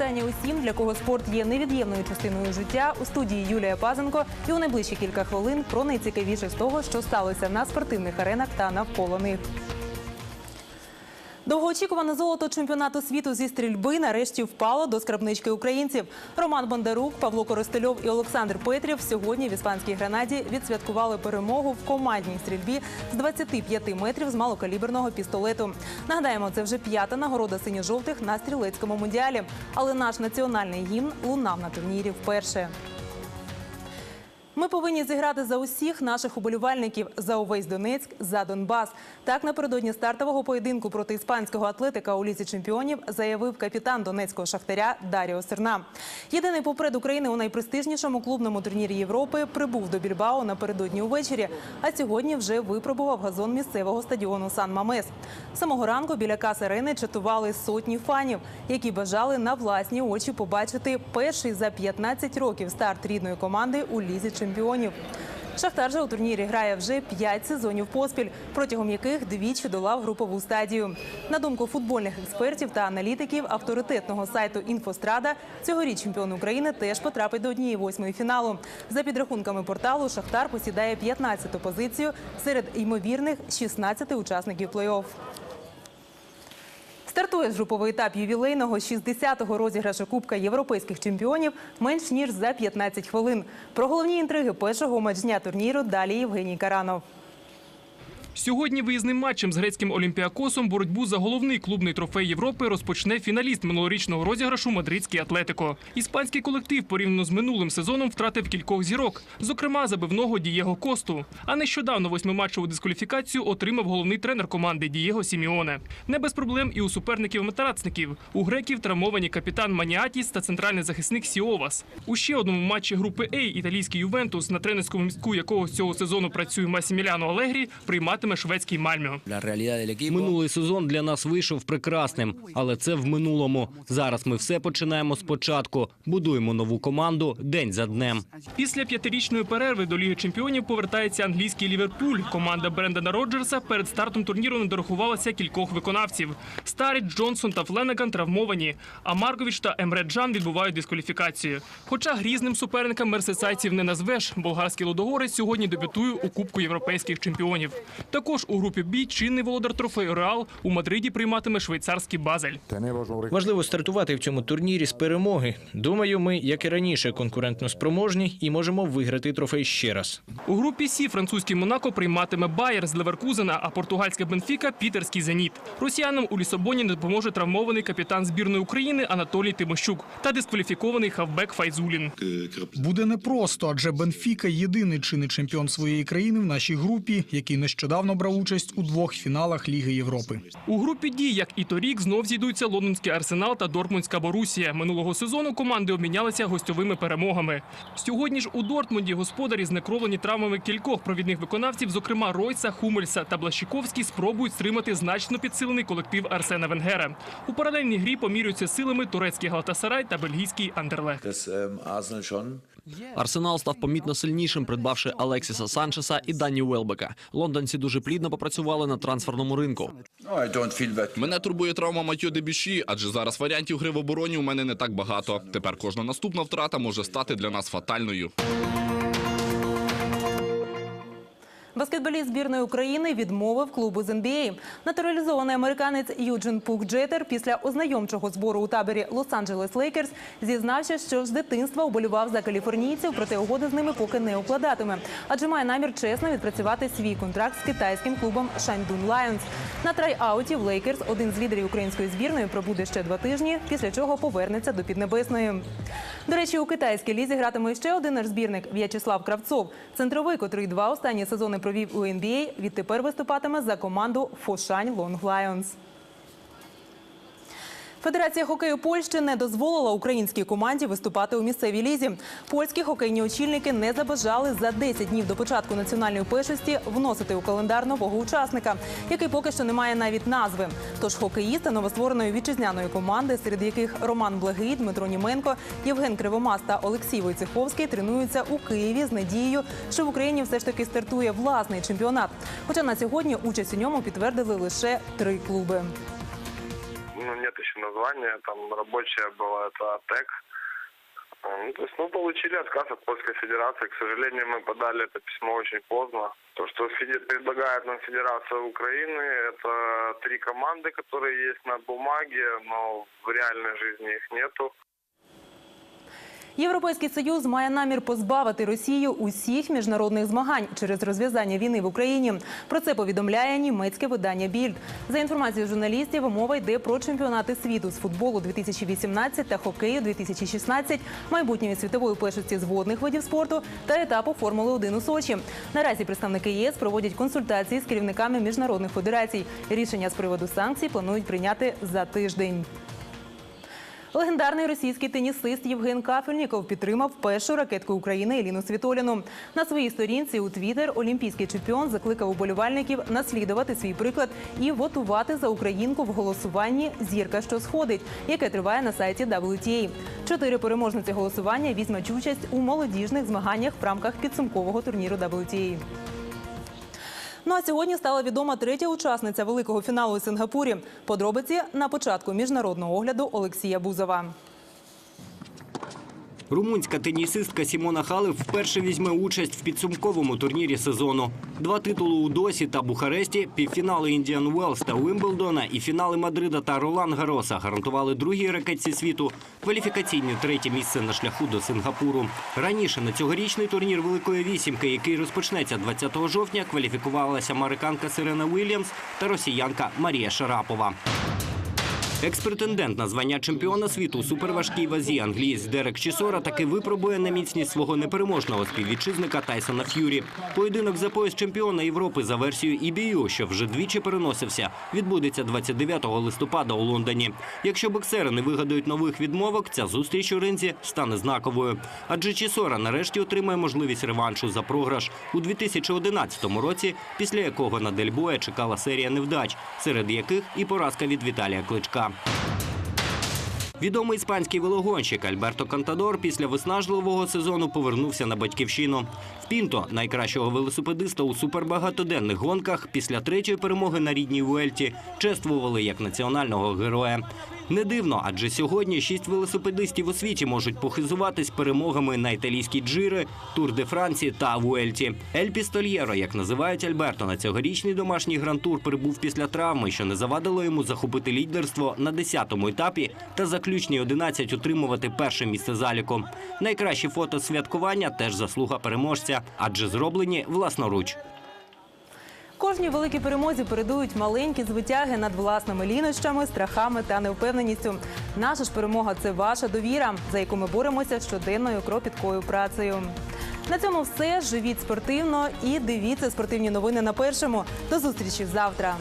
вітання усім, для кого спорт є невід'ємною частиною життя. У студії Юлія Пазенко і у найближчі кілька хвилин про найцікавіше з того, що сталося на спортивних аренах та навколо них. Довгоочікуване золото чемпіонату світу зі стрільби нарешті впало до скрабнички українців. Роман Бондарук, Павло Коростельов і Олександр Петрів сьогодні в іспанській гранаді відсвяткували перемогу в командній стрільбі з 25 метрів з малокаліберного пістолету. Нагадаємо, це вже п'ята нагорода синьо-жовтих на стрілецькому мундіалі. Але наш національний гімн лунав на турнірі вперше. Ми повинні зіграти за усіх наших уболівальників за увесь Донецьк, за Донбас. Так напередодні стартового поєдинку проти іспанського атлетика у лізі чемпіонів заявив капітан донецького шахтаря Даріо Серна. Єдиний попред України у найпрестижнішому клубному турнірі Європи прибув до Більбао напередодні увечері, а сьогодні вже випробував газон місцевого стадіону Сан Мамес. Самого ранку біля кас арени чатували сотні фанів, які бажали на власні очі побачити перший за 15 років старт рідної команди у лізі чемпіонів. Шахтар же у турнірі грає вже 5 сезонів поспіль, протягом яких двічі долав групову стадію. На думку футбольних експертів та аналітиків авторитетного сайту Інфострада, цьогоріч чемпіон України теж потрапить до однієї восьмої фіналу. За підрахунками порталу, Шахтар посідає 15-ту позицію серед ймовірних 16 учасників плей-офф. Стартує ж груповий етап ювілейного 60-го розіграшу Кубка європейських чемпіонів менш ніж за 15 хвилин. Про головні інтриги першого матчня турніру далі Євгеній Каранов. Сьогодні виїзним матчем з грецьким Олімпіакосом боротьбу за головний клубний трофей Європи розпочне фіналіст минулорічного розіграшу Мадридський Атлетико. Іспанський колектив порівняно з минулим сезоном втратив кількох зірок, зокрема забивного Дієго Косту. А нещодавно восьмиматчеву дискваліфікацію отримав головний тренер команди Дієго Сіміоне. Не без проблем і у суперників метарацників. У греків травмовані капітан Маніатіс та центральний захисник Сіовас. У ще одному матчі групи А італійський Ювентус, на тренерському містку якого цього сезону працює Масіміляно Алегрі, прийматиме шведський equipo. Минулий сезон для нас вийшов прекрасним, але це в минулому. Зараз ми все починаємо спочатку. Будуємо нову команду день за днем. Після п'ятирічної перерви до Ліги Чемпіонів повертається англійський Ліверпуль. Команда Брендана Роджерса перед стартом турніру не дорахувалася кількох виконавців. Старіч, Джонсон та Фленеган травмовані, а Марковіч та Емре Джан відбувають дискваліфікацію. Хоча грізним суперникам мерсисайців не назвеш, болгарський лудогорець сьогодні дебютує у Кубку європейських чемпіонів. Також у групі Бі чинний володар трофею Реал у Мадриді прийматиме швейцарський Базель. Важливо стартувати в цьому турнірі з перемоги. Думаю, ми, як і раніше, конкурентно спроможні і можемо виграти трофей ще раз. У групі Сі французький Монако прийматиме Байер з Леверкузена, а португальська Бенфіка Пітерський Зеніт. Росіянам у Лісабоні не допоможе травмований капітан збірної України Анатолій Тимощук та дискваліфікований хавбек Файзулін. Буде непросто, адже Бенфіка єдиний чинний чемпіон своєї країни в нашій групі, який нещодавно брав участь у двох фіналах Ліги Європи. У групі Ді, як і торік, знов зійдуться лондонський арсенал та Дортмундська Борусія. Минулого сезону команди обмінялися гостьовими перемогами. Сьогодні ж у Дортмунді господарі знекровлені травмами кількох провідних виконавців, зокрема Ройса, Хумельса та Блащиковський, спробують стримати значно підсилений колектив Арсена Венгера. У паралельній грі помірюються силами турецький Галатасарай та бельгійський Андерлех. Арсенал став помітно сильнішим, придбавши Алексіса Санчеса і Дані Уелбека. Лондонці дуже плідно попрацювали на трансферному ринку. Мене турбує травма Матьо Дебіші, адже зараз варіантів гри в обороні у мене не так багато. Тепер кожна наступна втрата може стати для нас фатальною. Баскетболіст збірної України відмовив клубу з НБА. Натуралізований американець Юджин Пук Джетер після ознайомчого збору у таборі Лос-Анджелес Лейкерс зізнався, що з дитинства уболівав за каліфорнійців, проте угоди з ними поки не укладатиме. Адже має намір чесно відпрацювати свій контракт з китайським клубом Шаньдун Лайонс. На трай-ауті в Лейкерс один з лідерів української збірної пробуде ще два тижні, після чого повернеться до Піднебесної. До речі, у китайській лізі гратиме ще один наш збірник В'ячеслав Кравцов. Центровий, котрий два останні сезони провів у НБА, відтепер виступатиме за команду Фошань Лонг Лайонс. Федерація хокею Польщі не дозволила українській команді виступати у місцевій лізі. Польські хокейні очільники не забажали за 10 днів до початку національної першості вносити у календар нового учасника, який поки що не має навіть назви. Тож хокеїсти новоствореної вітчизняної команди, серед яких Роман Благий, Дмитро Німенко, Євген Кривомас та Олексій Войцеховський, тренуються у Києві з надією, що в Україні все ж таки стартує власний чемпіонат. Хоча на сьогодні участь у ньому підтвердили лише три клуби. Название, там рабочее было, это АТЭК. А, Ну, то есть мы получили отказ от Польской Федерации. К сожалению, мы подали это письмо очень поздно. То, что предлагает нам Федерация Украины, это три команды, которые есть на бумаге, но в реальной жизни их нету. Європейський союз має намір позбавити Росію усіх міжнародних змагань через розв'язання війни в Україні. Про це повідомляє німецьке видання Більд. За інформацією журналістів, мова йде про чемпіонати світу з футболу 2018 та хокею 2016, майбутньої світової першості з водних видів спорту та етапу Формули 1 у Сочі. Наразі представники ЄС проводять консультації з керівниками міжнародних федерацій. Рішення з приводу санкцій планують прийняти за тиждень. Легендарний російський тенісист Євген Кафельніков підтримав першу ракетку України Еліну Світоліну. На своїй сторінці у Твіттер олімпійський чемпіон закликав уболівальників наслідувати свій приклад і вотувати за українку в голосуванні Зірка, що сходить, яке триває на сайті WTA. Чотири переможниці голосування візьмуть участь у молодіжних змаганнях в рамках підсумкового турніру WTA. Ну а сьогодні стала відома третя учасниця великого фіналу у Сингапурі. Подробиці на початку міжнародного огляду Олексія Бузова. Румунська тенісистка Сімона Халев вперше візьме участь в підсумковому турнірі сезону. Два титули у Досі та Бухаресті, півфінали Індіан Уелс та Уимблдона і фінали Мадрида та Ролан Гароса гарантували другій ракетці світу кваліфікаційне третє місце на шляху до Сингапуру. Раніше на цьогорічний турнір Великої вісімки, який розпочнеться 20 жовтня, кваліфікувалася американка Сирена Уільямс та росіянка Марія Шарапова. Екс-претендент на звання чемпіона світу у суперважкій вазі англієць Дерек Чісора таки випробує на міцність свого непереможного співвітчизника Тайсона Ф'юрі. Поєдинок за пояс чемпіона Європи за версією EBU, що вже двічі переносився, відбудеться 29 листопада у Лондоні. Якщо боксери не вигадають нових відмовок, ця зустріч у ринзі стане знаковою. Адже Чісора нарешті отримає можливість реваншу за програш у 2011 році, після якого на Дельбоя чекала серія невдач, серед яких і поразка від Віталія Кличка. Відомий іспанський велогонщик Альберто Кантадор після виснажливого сезону повернувся на батьківщину. В Пінто, найкращого велосипедиста у супербагатоденних гонках, після третьої перемоги на рідній Уельті чествували як національного героя. Не дивно, адже сьогодні шість велосипедистів у світі можуть похизуватись перемогами на італійській джири, Тур де Франції та Вуельті. Ель Пістольєро, як називають Альберто, на цьогорічний домашній гран-тур прибув після травми, що не завадило йому захопити лідерство на 10-му етапі та заключній 11 утримувати перше місце заліку. Найкращі фото святкування теж заслуга переможця, адже зроблені власноруч. Кожній великій перемозі передують маленькі звитяги над власними лінощами, страхами та невпевненістю. Наша ж перемога це ваша довіра, за яку ми боремося щоденною кропіткою працею. На цьому все. Живіть спортивно і дивіться спортивні новини на першому. До зустрічі завтра.